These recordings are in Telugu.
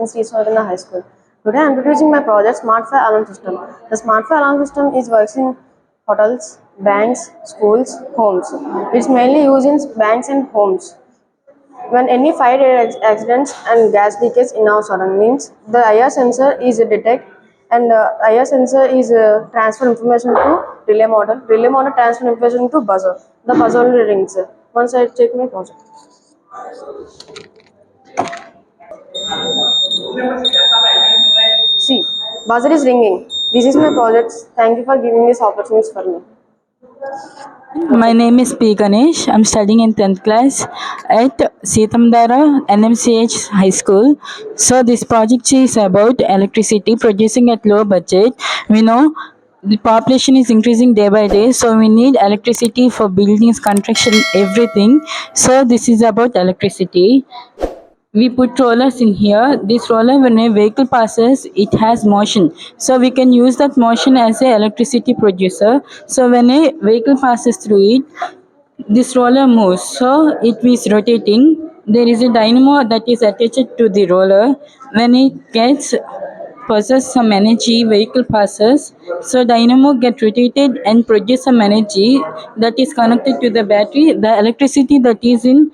in Sri Swargana High School. Today I am introducing my project Smart Fire Alarm System. The Smart Fire Alarm System is works in hotels, banks, schools, homes. It's mainly used in banks and homes. When any fire accidents and gas leakage in our surroundings, the IR sensor is detect and uh, IR sensor is uh, transfer information to relay model. Relay model transfer information to buzzer. The buzzer rings. Once I check my project. See, buzzer is ringing. This is my project. Thank you for giving this opportunity for me. My name is P. Ganesh. I'm studying in 10th class at Seethamdara NMCH High School. So, this project is about electricity producing at low budget. We know the population is increasing day by day, so we need electricity for buildings, construction, everything. So, this is about electricity we put rollers in here. This roller when a vehicle passes it has motion. So we can use that motion as a electricity producer. So when a vehicle passes through it this roller moves. So it is rotating. There is a dynamo that is attached to the roller. When it gets possess some energy vehicle passes. So dynamo get rotated and produce some energy that is connected to the battery. The electricity that is in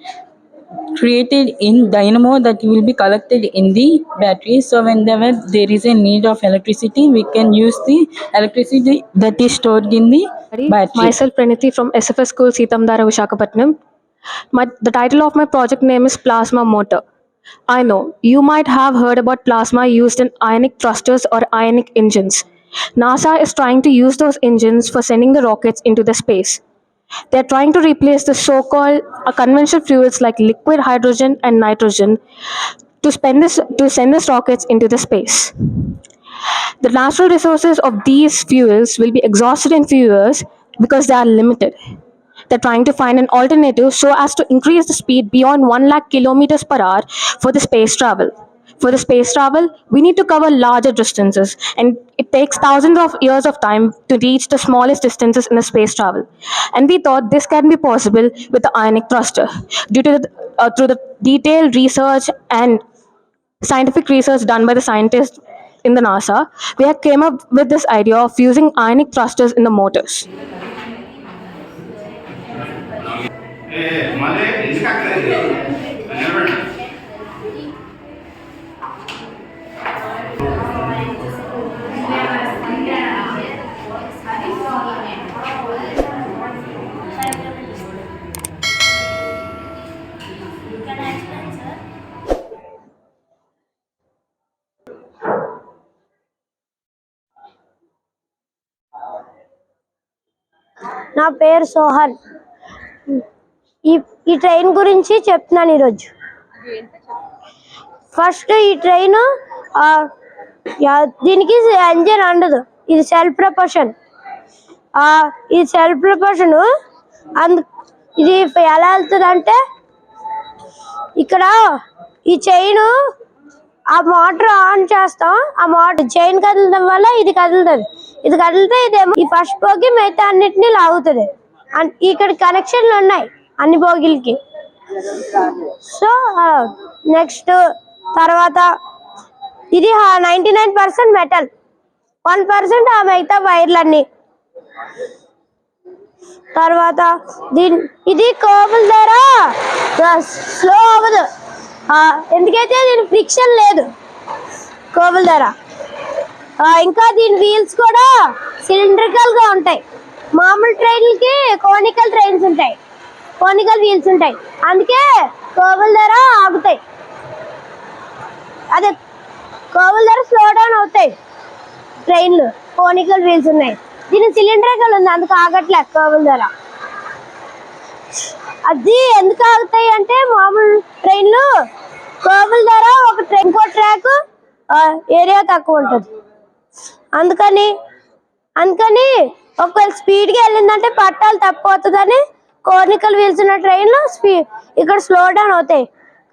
created in dynamo that will be collected in the battery so whenever there is a need of electricity we can use the electricity that is stored in the battery Myself Praniti from SFS School Seethamdara Visakhapatnam. My, the title of my project name is Plasma Motor. I know you might have heard about plasma used in ionic thrusters or ionic engines. NASA is trying to use those engines for sending the rockets into the space. They're trying to replace the so-called uh, conventional fuels like liquid hydrogen and nitrogen to spend this to send these rockets into the space. The natural resources of these fuels will be exhausted in few years because they are limited. They're trying to find an alternative so as to increase the speed beyond 1 lakh kilometers per hour for the space travel. For the space travel, we need to cover larger distances, and it takes thousands of years of time to reach the smallest distances in the space travel. And we thought this can be possible with the ionic thruster due to the, uh, through the detailed research and scientific research done by the scientists in the NASA, we came up with this idea of using ionic thrusters in the motors. నా పేరు సోహన్. ఈ ఈ ట్రైన్ గురించి చెప్తున్నాను ఈరోజు. ఫస్ట్ ఈ ట్రైన్ దీనికి ఇంజన్ అండదు ఇది సెల్ఫ్ ప్రపోషన్ ఇది సెల్ఫ్ ప్రపోషన్ అందు ఇది ఎలా వెళ్తుంది అంటే ఇక్కడ ఈ చైన్ ఆ మోటార్ ఆన్ చేస్తాం. ఆ మోటార్ చైన్ కదలడం వల్ల ఇది కదులుతుంది. ఇది కదిలితే ఇదేమో ఈ ఫస్ట్ పోగి మిగతా అన్నిటిని లాగుతుంది. ఇక్కడ కనెక్షన్లు ఉన్నాయి అన్ని బోగిలకి. సో నెక్స్ట్ తర్వాత ఇది ninety nine percent metal. One percent ఆ మిగతా వైర్లన్నీ. తర్వాత దీని ఇది కోపుల ద్వారా స్లో అవ్వదు. ఎందుకైతే దీని ఫ్రిక్షన్ లేదు కోబుల్ ధర ఇంకా దీని వీల్స్ కూడా సిలిండ్రికల్గా ఉంటాయి. మామూలు ట్రైన్లకి కోనికల్ ట్రైన్స్ ఉంటాయి. కోనికల్ వీల్స్ ఉంటాయి. అందుకే కోబుల్ ధర ఆగుతాయి. అదే కోబుల్ ధర స్లో డౌన్ అవుతాయి ట్రైన్లు కోనికల్ వీల్స్ ఉన్నాయి. దీని సిలిండ్రికల్ ఉంది అందుకు ఆగట్లే కోబుల్ ధర అది ఎందుకు ఆగుతాయి అంటే మామూలు ట్రైన్లు కోబుల్ ధర ఒక ట్రైన్ ఇంకో ట్రాక్ ఏరియా తక్కువ ఉంటుంది. అందుకని అందుకని ఒకవేళ స్పీడ్గా వెళ్ళిందంటే పట్టాలు తక్కువ అవుతుందని కోర్నికల్ వీల్స్ ఉన్న ట్రైన్లు స్పీ ఇక్కడ స్లో డౌన్ అవుతాయి.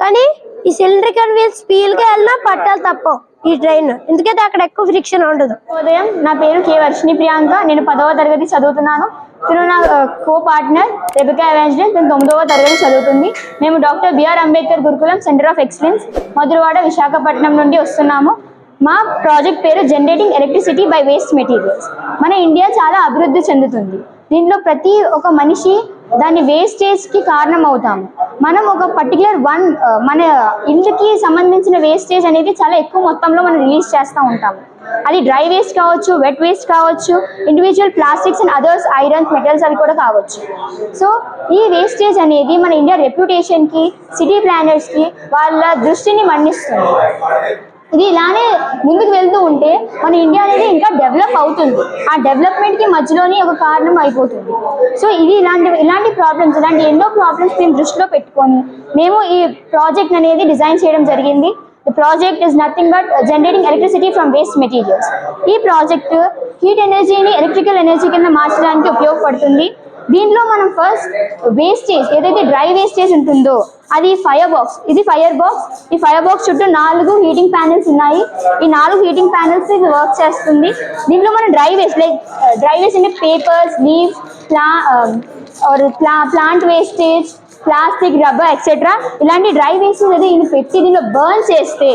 కానీ ఈ సిలిండ్రికల్ వీల్ స్పీడ్గా వెళ్ళినా పట్టాలు తప్పవు ఈ ట్రైన్ ఎందుకంటే అక్కడ ఎక్కువ ఫ్రిక్షన్ ఉండదు. ఉదయం నా పేరు కే వర్షిణి ప్రియాంక. నేను పదవ తరగతి చదువుతున్నాను. తను నా కో పార్ట్నర్ రెబికా ఎవాంజలిన్ తను తొమ్మిదవ తరగతి చదువుతుంది. మేము doctor BR Ambedkar Gurukulam centre of excellence Madhurawada Visakhapatnam నుండి వస్తున్నాము. మా ప్రాజెక్ట్ పేరు generating electricity by waste materials మన ఇండియా చాలా అభివృద్ధి చెందుతుంది. దీంట్లో ప్రతి ఒక మనిషి దాని వేస్టేజ్కి కారణం అవుతాము మనం ఒక పర్టికులర్ వన్ మన ఇల్లుకి సంబంధించిన వేస్టేజ్ అనేది చాలా ఎక్కువ మొత్తంలో మనం రిలీజ్ చేస్తూ ఉంటాము. అది డ్రై వేస్ట్ కావచ్చు వెట్ వేస్ట్ కావచ్చు individual plastics and others irons metals అవి కూడా కావచ్చు. సో ఈ వేస్టేజ్ అనేది మన ఇండియా రెప్యుటేషన్కి సిటీ ప్లానర్స్కి వాళ్ళ దృష్టిని మన్నిస్తుంది. ఇది ఇలానే ముందుకు వెళ్తూ ఉంటే మన ఇండియా అనేది ఇంకా డెవలప్ అవుతుంది. ఆ డెవలప్మెంట్కి మధ్యలోనే ఒక కారణం అయిపోతుంది. సో ఇది ఇలాంటి ఇలాంటి ప్రాబ్లమ్స్ ఇలాంటి ఎన్నో ప్రాబ్లమ్స్ మేము దృష్టిలో పెట్టుకొని మేము ఈ ప్రాజెక్ట్ అనేది డిజైన్ చేయడం జరిగింది. The project is nothing but generating electricity from waste materials ఈ ప్రాజెక్ట్ హీట్ ఎనర్జీని ఎలక్ట్రికల్ ఎనర్జీ కింద మార్చడానికి ఉపయోగపడుతుంది. దీంట్లో మనం ఫస్ట్ వేస్టేజ్ ఏదైతే డ్రై వేస్టేజ్ ఉంటుందో అది ఫైర్ బాక్స్ ఇది ఫైర్ బాక్స్ ఈ ఫైర్ బాక్స్ చుట్టూ నాలుగు హీటింగ్ ప్యానెల్స్ ఉన్నాయి. ఈ నాలుగు హీటింగ్ ప్యానెల్స్ ఇది వర్క్ చేస్తుంది. దీంట్లో మనం dry waste like dry waste అంటే papers leaves pla or pla plant wastage plastic rubber etcetera ఇలాంటి డ్రై వేస్టేజ్ అది ఇది పెట్టి దీనిలో బర్న్ చేస్తే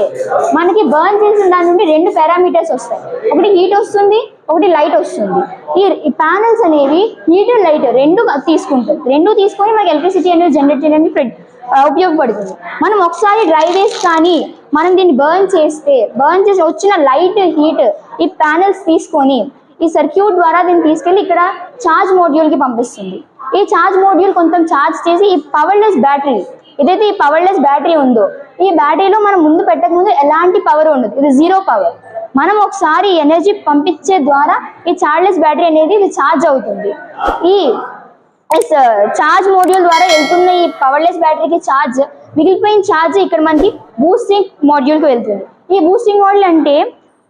మనకి బర్న్ చేసిన దాని నుండి రెండు పారామీటర్స్ వస్తాయి. ఒకటి హీట్ వస్తుంది ఒకటి లైట్ వస్తుంది. ఈ ప్యానల్స్ అనేవి హీట్ లైట్ రెండు తీసుకుంటుంది రెండు తీసుకొని మనకి ఎలక్ట్రిసిటీ అనేది జనరేట్ చేయడానికి ప్ర- ఉపయోగపడుతుంది. మనం ఒకసారి డ్రై వేస్ట్ కానీ మనం దీన్ని బర్న్ చేస్తే బర్న్ చేసి వచ్చిన లైట్ హీట్ ఈ ప్యానల్స్ తీసుకొని ఈ సర్క్యూట్ ద్వారా దీన్ని తీసుకెళ్ళి ఇక్కడ ఛార్జ్ మోడ్యూల్కి పంపిస్తుంది. ఈ ఛార్జ్ మోడ్యూల్ కొంచెం ఛార్జ్ చేసి ఈ పవర్లెస్ బ్యాటరీ ఏదైతే ఈ పవర్లెస్ బ్యాటరీ ఉందో ఈ బ్యాటరీలో మనం ముందు పెట్టక ముందు ఎలాంటి పవర్ ఉండదు. ఇది జీరో పవర్ మనం ఒకసారి ఎనర్జీ పంపించే ద్వారా ఈ చార్జ్లెస్ బ్యాటరీ అనేది ఇది ఛార్జ్ అవుతుంది. ఈ చార్జ్ మోడ్యూల్ ద్వారా వెళ్తున్న ఈ పవర్లెస్ బ్యాటరీకి ఛార్జ్ మిగిలిపోయిన ఛార్జ్ ఇక్కడ మనకి బూస్టింగ్ మోడ్యూల్కి వెళ్తుంది. ఈ బూస్టింగ్ మోడ్యూల్ అంటే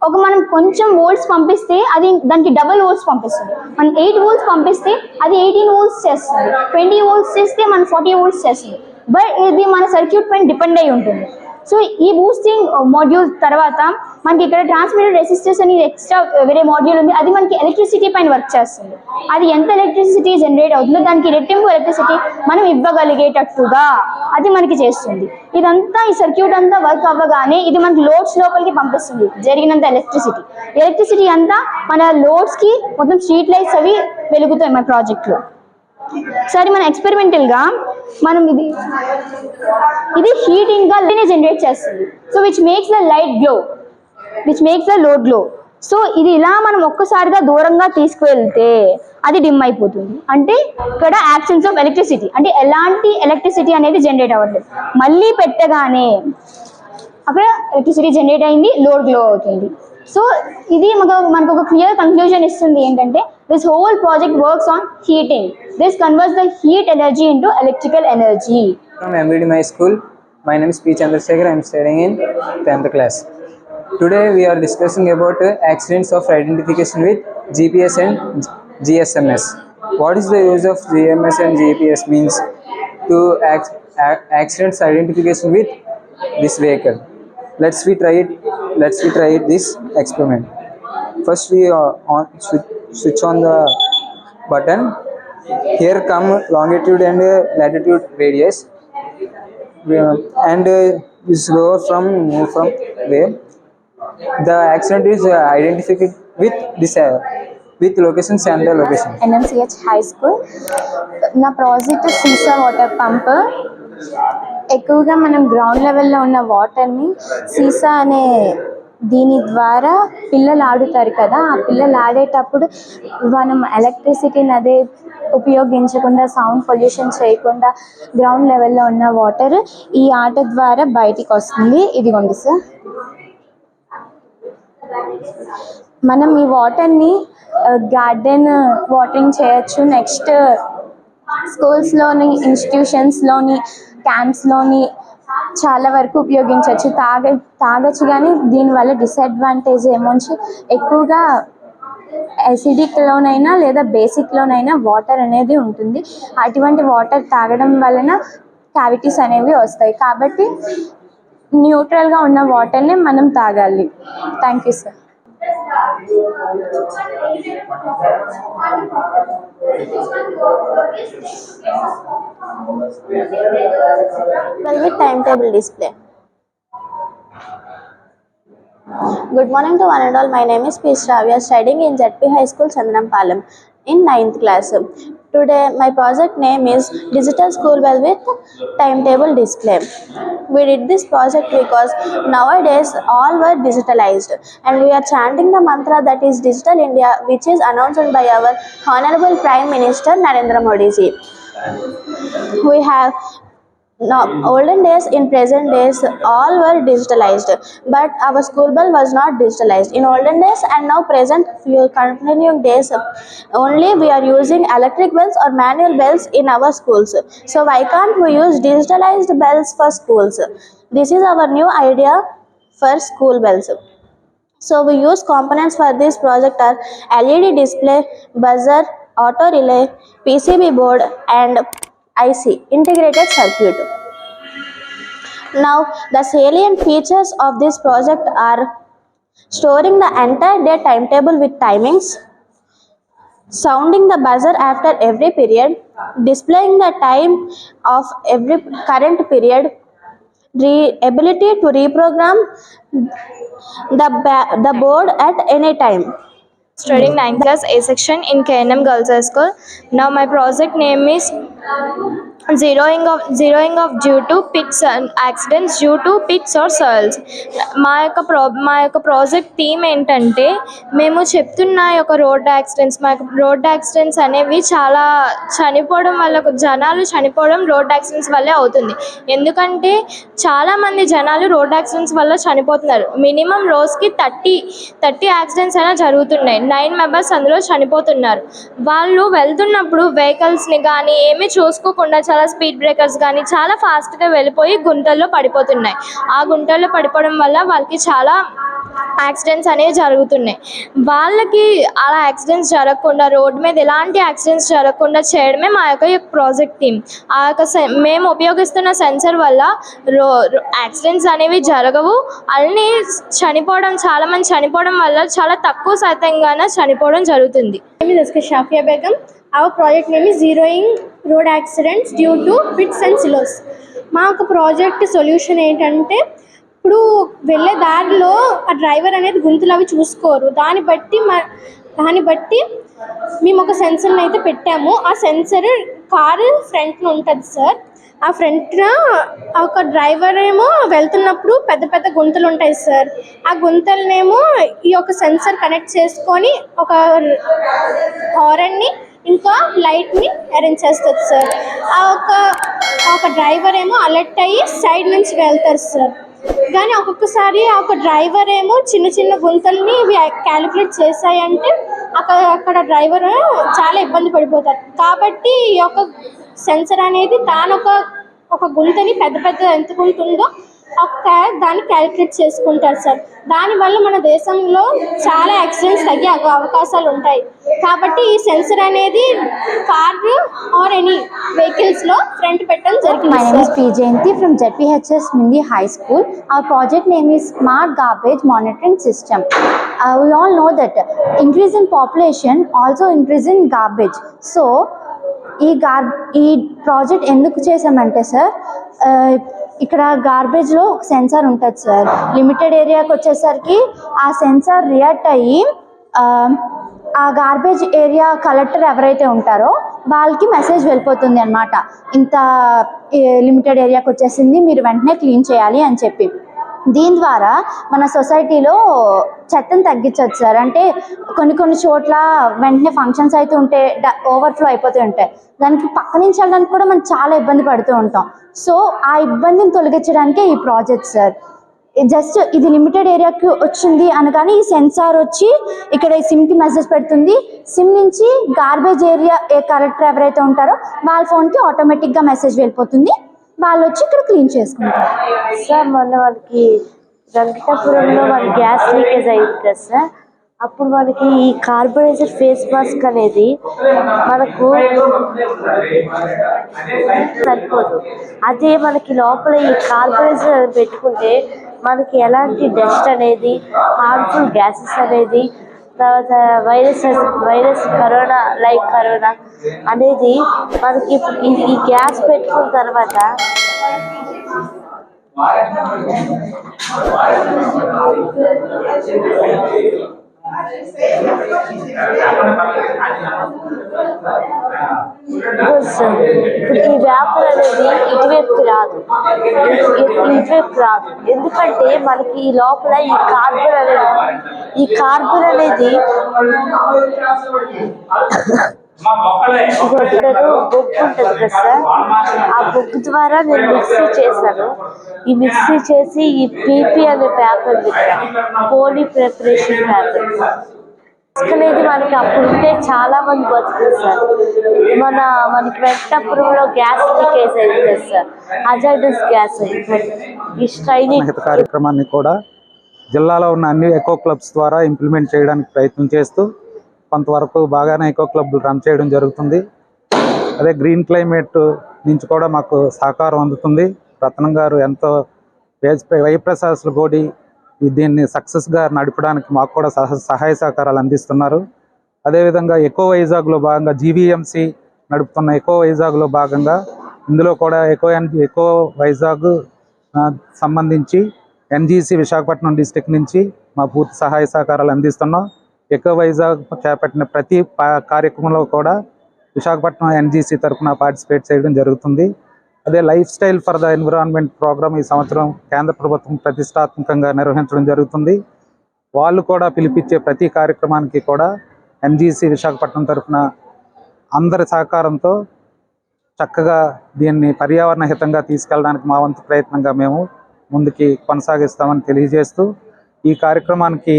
ఒక మనం కొంచెం వోల్ట్స్ పంపిస్తే అది దానికి డబుల్ వోల్ట్స్ పంపిస్తుంది. మనం ఎయిట్ వోల్ట్స్ పంపిస్తే అది ఎయిటీన్ వోల్ట్స్ చేస్తుంది. ట్వంటీ వోల్ట్స్ చేస్తే మనం ఫార్టీ వోల్ట్స్ చేస్తుంది. బట్ ఇది మన సర్క్యూట్ పైన డిపెండ్ అయి ఉంటుంది. సో ఈ బూస్టింగ్ మాడ్యూల్ తర్వాత మనకి ఇక్కడ ట్రాన్స్మిటర్ రెసిస్టర్స్ అని ఎక్స్ట్రా uh, వేరే మాడ్యూల్ ఉంది. అది మనకి ఎలక్ట్రిసిటీ పైన వర్క్ చేస్తుంది. అది ఎంత ఎలక్ట్రిసిటీ జనరేట్ అవుతుందో దానికి రెట్టింపు ఎలక్ట్రిసిటీ మనం ఇవ్వగలిగేటట్టుగా అది మనకి చేస్తుంది. ఇదంతా ఈ సర్క్యూట్ అంతా వర్క్ అవ్వగానే ఇది మనకి లోడ్స్ లోపలికి పంపిస్తుంది. జరిగినంత ఎలక్ట్రిసిటీ ఎలక్ట్రిసిటీ అంతా మన లోడ్స్కి మొత్తం స్ట్రీట్ లైట్స్ అవి వెలుగుతాయి మన ప్రాజెక్ట్లో సరే మన ఎక్స్పెరిమెంటల్గా మనం ఇది ఇది హీటింగ్గా లైట్ని జనరేట్ చేస్తుంది. So which makes the light glow which makes the load glow so ఇది ఇలా మనం ఒక్కసారిగా దూరంగా తీసుకువెళ్తే అది డిమ్ అయిపోతుంది. అంటే ఇక్కడ యాబ్సెన్స్ ఆఫ్ ఎలక్ట్రిసిటీ అంటే ఎలాంటి ఎలక్ట్రిసిటీ అనేది జనరేట్ అవ్వట్లేదు. మళ్ళీ పెట్టగానే అక్కడ ఎలక్ట్రిసిటీ జనరేట్ అయింది లోడ్ గ్లో అవుతుంది. సో ఇది మనకు మనకు ఒక క్లియర్ కన్క్లూజన్ ఇస్తుంది ఏంటంటే this whole project works on heating this converts the heat energy into electrical energy From MVD my School, my name is P. Chandrasekhar. I am studying in 10th class. Today we are discussing about uh, accidents of identification with GPS and GSMS. What is the use of GMS and GPS means to ac- ac- accidents identification with this vehicle. Let's we try it. Let's we try it this experiment. First we uh, on switch, on the button. Here come longitude and uh, latitude radius uh, and uh, is from from there. The accident is uh, identified with this uh, with locations and the location. NMCH high school నా ప్రాజెక్ట్ సీసా వాటర్ పంప్. ఎక్కువగా మనం గ్రౌండ్ లెవెల్లో ఉన్న వాటర్ని సీసా అనే దీని ద్వారా పిల్లలు ఆడుతారు కదా ఆ పిల్లలు ఆడేటప్పుడు మనం ఎలక్ట్రిసిటీని అదే ఉపయోగించకుండా సౌండ్ పొల్యూషన్ చేయకుండా గ్రౌండ్ లెవెల్లో ఉన్న వాటర్ ఈ ఆట ద్వారా బయటికి వస్తుంది. ఇదిగోండి సార్. మనం ఈ వాటర్ని గార్డెన్ వాటరింగ్ చేయొచ్చు. నెక్స్ట్ స్కూల్స్లోని ఇన్స్టిట్యూషన్స్లోని క్యాంప్స్లోని చాలా వరకు ఉపయోగించవచ్చు తాగ తాగొచ్చు కానీ దీనివల్ల డిసడ్వాంటేజ్ ఏమొచ్చి? ఎక్కువగా అసిడిక్లోనైనా లేదా బేసిక్లోనైనా వాటర్ అనేది ఉంటుంది. అటువంటి వాటర్ తాగడం వలన క్యావిటీస్ అనేవి వస్తాయి. కాబట్టి న్యూట్రల్గా ఉన్న వాటర్ని మనం తాగాలి thank you sir well with timetable display. Good morning to one and all. My name is P. Shravya, studying in ZP High School, Chandrampalam, in ninth class. Today, my project name is Digital School Bell with Timetable Display. We did this project because nowadays all were digitalized and we are chanting the mantra that is Digital India, which is announced by our Honorable Prime Minister Narendra Modi we have now olden days in present days all were digitalized but our school bell was not digitalized. In olden days and now present few continuing days only we are using electric bells or manual bells in our schools. So why can't we use digitalized bells for schools? This is our new idea for school bells. So we use components for this project are LED display, buzzer, auto relay, PCB board and IC integrated circuit. Now the salient features of this project are storing the entire day timetable with timings, sounding the buzzer after every period, displaying the time of every current period, ability to reprogram the, the board at any time. Studying 9th class A section in KNM Girls High School. Now my project name is zeroing of zeroing of due to pits and accidents due to pits or soils. మా యొక్క ప్రో మా యొక్క ప్రాజెక్ట్ థీమ్ ఏంటంటే మేము చెప్తున్న యొక్క రోడ్ యాక్సిడెంట్స్ మా యొక్క రోడ్ యాక్సిడెంట్స్ అనేవి చాలా చనిపోవడం వల్ల జనాలు చనిపోవడం రోడ్ యాక్సిడెంట్స్ వల్లే అవుతుంది ఎందుకంటే చాలామంది జనాలు రోడ్ యాక్సిడెంట్స్ వల్ల చనిపోతున్నారు మినిమం రోజుకి థర్టీ థర్టీ యాక్సిడెంట్స్ అయినా జరుగుతున్నాయి నైన్ మెంబర్స్ అందులో చనిపోతున్నారు. వాళ్ళు వెళ్తున్నప్పుడు వెహికల్స్ని కానీ ఏమీ చూసుకోకుండా చాలా స్పీడ్ బ్రేకర్స్ కానీ చాలా ఫాస్ట్గా వెళ్ళిపోయి గుంటల్లో పడిపోతున్నాయి. ఆ గుంటల్లో పడిపోవడం వల్ల వాళ్ళకి చాలా యాక్సిడెంట్స్ అనేవి జరుగుతున్నాయి. వాళ్ళకి అలా యాక్సిడెంట్స్ జరగకుండా రోడ్ మీద ఎలాంటి యాక్సిడెంట్స్ జరగకుండా చేయడమే మా యొక్క ప్రాజెక్ట్ థీమ్. ఆ యొక్క మేము ఉపయోగిస్తున్న సెన్సర్ వల్ల రో యాక్సిడెంట్స్ అనేవి జరగవు. అన్నీ చనిపోవడం చాలామంది చనిపోవడం వల్ల చాలా తక్కువ శాతంగానే చనిపోవడం జరుగుతుంది. Shafia Begum our project name zeroing road accidents due to pits and Due మా యొక్క ప్రాజెక్ట్ సొల్యూషన్ ఏంటంటే ఇప్పుడు వెళ్ళే దారిలో ఆ డ్రైవర్ అనేది గుంతలు అవి చూసుకోరు. దాన్ని బట్టి మా దాన్ని బట్టి మేము ఒక సెన్సర్ని అయితే పెట్టాము. ఆ సెన్సర్ కారు ఫ్రంట్లో ఉంటుంది సార్. ఆ ఫ్రంట్న ఒక డ్రైవర్ ఏమో వెళ్తున్నప్పుడు పెద్ద పెద్ద గుంతలు ఉంటాయి సార్. ఆ గుంతలనేమో ఈ యొక్క సెన్సర్ కనెక్ట్ చేసుకొని ఒక హారన్ని ఇంకా లైట్ని అరేంజ్ చేస్తుంది సార్. ఆ ఒక ఒక డ్రైవర్ ఏమో అలర్ట్ అయ్యి సైడ్ నుంచి వెళ్తారు సార్. కానీ ఒక్కొక్కసారి ఒక డ్రైవర్ ఏమో చిన్న చిన్న గుంతల్ని ఇవి క్యాలిక్యులేట్ చేశాయంటే అక్కడ అక్కడ డ్రైవర్ చాలా ఇబ్బంది పడిపోతారు. కాబట్టి ఈ యొక్క సెన్సర్ అనేది తాను ఒక ఒక గుంతని పెద్ద పెద్ద ఎంత గుంత ఉందో ఒక్క దాన్ని క్యాలిక్యులేట్ చేసుకుంటారు సార్. దానివల్ల మన దేశంలో చాలా యాక్సిడెంట్స్ తగ్గే అవకాశాలు ఉంటాయి. కాబట్టి ఈ సెన్సర్ అనేది కార్ ఆర్ ఎనీ వెహికల్స్లో ఫ్రంట్ పెట్టడం జరిగింది P Jayanthi from JPHS Mindi high school ఆ ప్రాజెక్ట్ నేమ్ ఈ smart garbage monitoring system we all know that increase in population also increase in garbage so ఈ గార్ ఈ ప్రాజెక్ట్ ఎందుకు చేసామంటే సార్ ఇక్కడ గార్బేజ్లో ఒక సెన్సార్ ఉంటుంది సార్. లిమిటెడ్ ఏరియాకి వచ్చేసరికి ఆ సెన్సార్ రియాక్ట్ అయ్యి ఆ, గార్బేజ్ ఏరియా కలెక్టర్ ఎవరైతే ఉంటారో వాళ్ళకి మెసేజ్ వెళ్ళిపోతుంది అనమాట ఇంత లిమిటెడ్ ఏరియాకి వచ్చేసింది మీరు వెంటనే క్లీన్ చేయాలి అని చెప్పి. దీని ద్వారా మన సొసైటీలో చెత్తను తగ్గించవచ్చు సార్. అంటే కొన్ని కొన్ని చోట్ల వెంటనే ఫంక్షన్స్ అయితే ఉంటే ఓవర్ఫ్లో అయిపోతూ ఉంటాయి. దానికి పక్క నుంచి వెళ్ళడానికి కూడా మనం చాలా ఇబ్బంది పడుతూ ఉంటాం. సో ఆ ఇబ్బందిని తొలగించడానికే ఈ ప్రాజెక్ట్ సార్. జస్ట్ ఇది లిమిటెడ్ ఏరియాకి వచ్చింది అనగానే ఈ సెన్సార్ వచ్చి ఇక్కడ ఈ సిమ్కి మెసేజ్ పెడుతుంది. సిమ్ నుంచి గార్బేజ్ ఏరియా ఏ కలెక్టర్ ఎవరైతే ఉంటారో వాళ్ళ ఫోన్కి ఆటోమేటిక్గా మెసేజ్ వెళ్ళిపోతుంది. వాళ్ళు వచ్చి ఇక్కడ క్లీన్ చేసుకుంటారు. సార్ మొన్న వాళ్ళకి వెంకటాపురంలో వాళ్ళ గ్యాస్ లీకేజ్ అయింది కదా సార్. అప్పుడు మనకి ఈ కార్బనైజర్ ఫేస్ మాస్క్ అనేది మనకు సరిపోదు. అదే మనకి లోపల ఈ కార్బనైజర్ పెట్టుకుంటే మనకి ఎలాంటి డస్ట్ అనేది హార్మ్ఫుల్ గ్యాసెస్ అనేది తర్వాత virus virus corona like corona అనేది మనకి ఈ- గ్యాస్ పెట్టుకున్న తర్వాత ఇప్పుడు ఈ వ్యాపారం అనేది ఇటువైపుకి రాదు. ఇటువైపు రాదు. ఎందుకంటే మనకి ఈ లోపల ఈ కార్బన్ అనేది ఈ కార్బన్ అనేది బొగ్గు ఉంటుంది కదా. సార్ ఆ బొగ్గు ద్వారా నేను మిక్సీ చేశాను. ఈ మిక్సీ చేసి ఈ పీపీ అనే పేపర్ పోలీ ప్రిపరేషన్ పేపర్ అనేది మనకి అప్పుడు ఉంటే చాలా మంది బతుకుతుంది సార్. మన మనకి వెంటప్పుడులో గ్యాస్ లీకేజ్ అయింది సార్. హజార్డస్ గ్యాస్ ఈ స్ట్రైనింగ్ కార్యక్రమాన్ని కూడా జిల్లాలో ఉన్న అన్ని ఎకో క్లబ్స్ ద్వారా ఇంప్లిమెంట్ చేయడానికి ప్రయత్నం చేస్తూ కొంతవరకు బాగానే ఎకో క్లబ్లు రన్ చేయడం జరుగుతుంది. అదే గ్రీన్ క్లైమేట్ నుంచి కూడా మాకు సహకారం అందుతుంది. రత్నం గారు ఎంతో వేజ్- వైప్రసాస్ల గోడి దీన్ని సక్సెస్గా నడపడానికి మాకు కూడా సహ సహాయ సహకారాలు అందిస్తున్నారు. అదేవిధంగా ఎకో వైజాగ్లో భాగంగా జీవీఎంసీ నడుపుతున్న ఎకో వైజాగ్లో భాగంగా ఇందులో కూడా ఎకో ఎన్ ఎకో వైజాగ్ సంబంధించి ఎన్జీసీ విశాఖపట్నం డిస్టిక్ నుంచి మా పూర్తి సహాయ సహకారాలు అందిస్తున్నాం. ఎక్కువ వైజాగ్ చేపట్టిన ప్రతి కార్యక్రమంలో కూడా విశాఖపట్నం ఎన్జీసీ తరఫున పార్టిసిపేట్ చేయడం జరుగుతుంది. అదే lifestyle for the environment programme ఈ సంవత్సరం కేంద్ర ప్రభుత్వం ప్రతిష్టాత్మకంగా నిర్వహించడం జరుగుతుంది. వాళ్ళు కూడా పిలిపించే ప్రతి కార్యక్రమానికి కూడా ఎన్జీసీ విశాఖపట్నం తరఫున అందరి సహకారంతో చక్కగా దీన్ని పర్యావరణ హితంగా తీసుకెళ్ళడానికి మా వంతు ప్రయత్నంగా మేము ముందుకి కొనసాగిస్తామని తెలియజేస్తూ ఈ కార్యక్రమానికి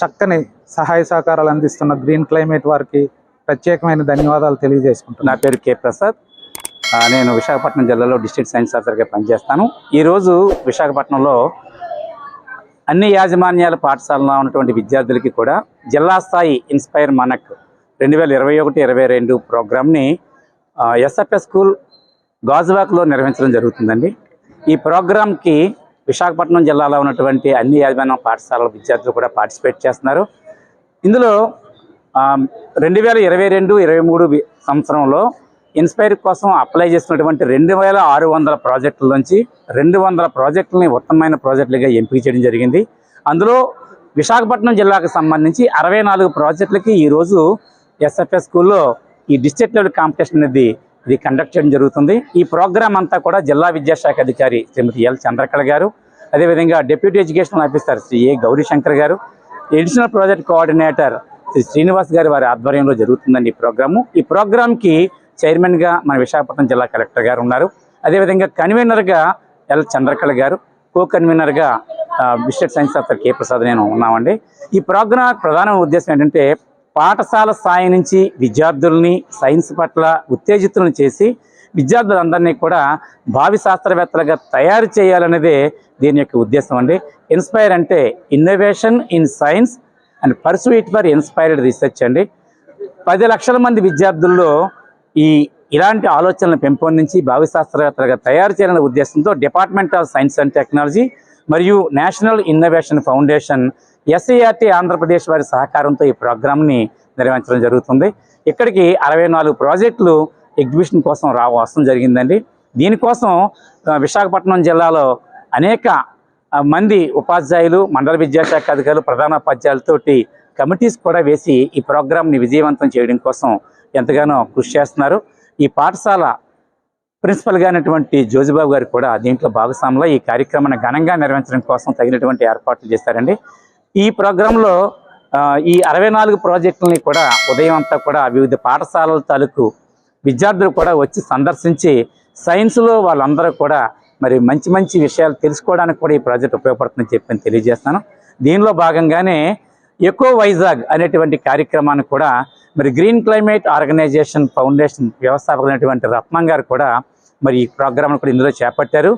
చక్కని సహాయ సహకారాలు అందిస్తున్న గ్రీన్ క్లైమేట్ వారికి ప్రత్యేకమైన ధన్యవాదాలు తెలియజేసుకుంటున్నాను. నా పేరు కె ప్రసాద్. నేను విశాఖపట్నం జిల్లాలో డిస్ట్రిక్ట్ సైన్స్ ఆఫీసర్గా పనిచేస్తాను. ఈరోజు విశాఖపట్నంలో అన్ని యాజమాన్యాల పాఠశాలలో ఉన్నటువంటి విద్యార్థులకి కూడా జిల్లా స్థాయి ఇన్స్పైర్ మనక్ రెండు వేల ఇరవై ఒకటి ఇరవై రెండు ప్రోగ్రామ్ని ఎస్ఎఫ్ఎస్ స్కూల్ గాజువాక్లో నిర్వహించడం జరుగుతుందండి. ఈ ప్రోగ్రామ్కి విశాఖపట్నం జిల్లాలో ఉన్నటువంటి అన్ని యాజమాన్య పాఠశాలల విద్యార్థులు కూడా పార్టిసిపేట్ చేస్తున్నారు. ఇందులో రెండు వేల ఇరవై రెండు ఇరవై మూడు సంవత్సరంలో ఇన్స్పైర్ కోసం అప్లై చేసినటువంటి రెండు వేల ఆరు వందల ప్రాజెక్టుల నుంచి రెండు వందల ప్రాజెక్టులని ఉత్తమమైన ప్రాజెక్టులుగా ఎంపిక చేయడం జరిగింది. అందులో విశాఖపట్నం జిల్లాకు సంబంధించి అరవై నాలుగు ప్రాజెక్టులకి ఈరోజు ఎస్ఎఫ్ఎస్ స్కూల్లో ఈ డిస్ట్రిక్ట్ లెవెల్ కాంపిటీషన్ అనేది ఇది కండక్ట్ చేయడం జరుగుతుంది. ఈ ప్రోగ్రామ్ అంతా కూడా జిల్లా విద్యాశాఖ అధికారి శ్రీమతి ఎల్ చంద్రకళ గారు అదేవిధంగా deputy education officer Shri A Gowrishankar garu additional project coordinator Shri Srinivas గారి వారి ఆధ్వర్యంలో జరుగుతుందండి ఈ ప్రోగ్రాము. ఈ ప్రోగ్రామ్కి చైర్మన్గా మన విశాఖపట్నం జిల్లా కలెక్టర్ గారు ఉన్నారు. అదేవిధంగా కన్వీనర్గా ఎల్ చంద్రకళ గారు కో కన్వీనర్గా బిస్టెట్ సైన్స్ ఆఫీసర్ కే ప్రసాద్ నేను ఉన్నామండి. ఈ ప్రోగ్రామ్ ప్రధాన ఉద్దేశం ఏంటంటే పాఠశాల స్థాయి నుంచి విద్యార్థుల్ని సైన్స్ పట్ల ఉత్తేజితులను చేసి విద్యార్థులందరినీ కూడా భావి శాస్త్రవేత్తలుగా తయారు చేయాలనేదే దీని యొక్క ఉద్దేశం అండి. ఇన్స్పైర్ అంటే innovation in science and pursuit for inspired research అండి. పది లక్షల మంది విద్యార్థుల్లో ఈ ఇలాంటి ఆలోచనలను పెంపొందించి భావి శాస్త్రవేత్తలుగా తయారు చేయాలనే ఉద్దేశంతో department of science and technology మరియు national innovation foundation SERT Andhra Pradesh వారి సహకారంతో ఈ ప్రోగ్రామ్ని నిర్వహించడం జరుగుతుంది. ఇక్కడికి అరవై నాలుగు ప్రాజెక్టులు ఎగ్జిబిషన్ కోసం రా వస్తడం జరిగిందండి. దీనికోసం విశాఖపట్నం జిల్లాలో అనేక మంది ఉపాధ్యాయులు మండల విద్యాశాఖ అధికారులు ప్రధాన ప్రధానోపాధ్యాయులతోటి కమిటీస్ కూడా వేసి ఈ ప్రోగ్రామ్ని విజయవంతం చేయడం కోసం ఎంతగానో కృషి చేస్తున్నారు. ఈ పాఠశాల ప్రిన్సిపల్గా అయినటువంటి జోజిబాబు గారు కూడా దీంట్లో భాగస్వాములో ఈ కార్యక్రమాన్ని ఘనంగా నిర్వహించడం కోసం తగినటువంటి ఏర్పాట్లు చేశారండి. ఈ ప్రోగ్రాంలో ఈ అరవై నాలుగు ప్రాజెక్టులని కూడా ఉదయం అంతా కూడా వివిధ పాఠశాలల తాలూకు విద్యార్థులు కూడా వచ్చి సందర్శించి సైన్స్లో వాళ్ళందరూ కూడా మరి మంచి మంచి విషయాలు తెలుసుకోవడానికి కూడా ఈ ప్రాజెక్ట్ ఉపయోగపడుతుందని చెప్పి నేను తెలియజేస్తాను దీనిలో భాగంగానే ఎకో వైజాగ్ అనేటువంటి కార్యక్రమాన్ని కూడా మరి గ్రీన్ క్లైమేట్ ఆర్గనైజేషన్ ఫౌండేషన్ వ్యవస్థాపకులైనటువంటి రత్నం గారు కూడా మరి ఈ ప్రోగ్రామ్ను కూడా ఇందులో చేపట్టారు.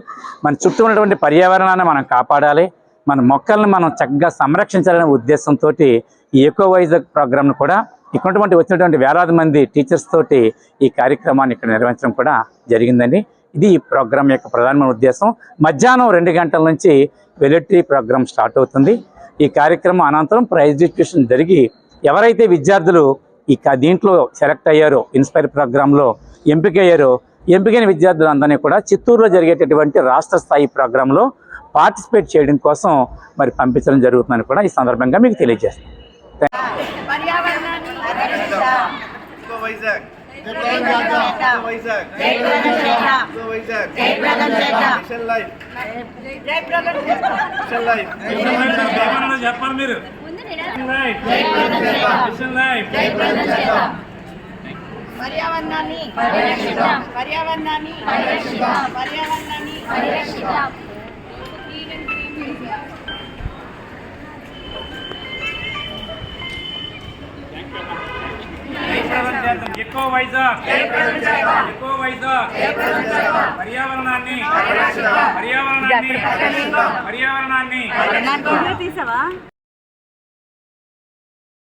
మన చుట్టూ ఉన్నటువంటి పర్యావరణాన్ని మనం కాపాడాలి. మన మొక్కల్ని మనం చక్కగా సంరక్షించాలనే ఉద్దేశంతో ఈ ఎకో వైజాగ్ ప్రోగ్రామ్ను కూడా ఇటువంటి వచ్చినటువంటి వేలాది మంది టీచర్స్ తోటి ఈ కార్యక్రమాన్ని ఇక్కడ నిర్వహించడం కూడా జరిగిందండి. ఇది ఈ ప్రోగ్రామ్ యొక్క ప్రధానమైన ఉద్దేశం. మధ్యాహ్నం రెండు గంటల నుంచి వెలిటరీ ప్రోగ్రాం స్టార్ట్ అవుతుంది. ఈ కార్యక్రమం అనంతరం ప్రైజ్ డిస్ట్రిబ్యూషన్ జరిగి ఎవరైతే విద్యార్థులు ఈ దీంట్లో సెలెక్ట్ అయ్యారో ఇన్స్పైర్ ప్రోగ్రాంలో ఎంపికయ్యారో ఎంపికైన విద్యార్థులందరినీ కూడా చిత్తూరులో జరిగేటటువంటి రాష్ట్ర స్థాయి ప్రోగ్రాంలో పార్టిసిపేట్ చేయడం కోసం మరి పంపించడం జరుగుతుందని కూడా ఈ సందర్భంగా మీకు తెలియజేస్తాను చెప్పాలి మీరు? పర్యావరణాన్ని. పర్యావరణాన్ని. పర్యావరణాన్ని. ఎక్కువ వైజాగ్. ఎక్కువ వైజాగ్. పర్యావరణాన్ని. పర్యావరణాన్ని. పర్యావరణాన్ని.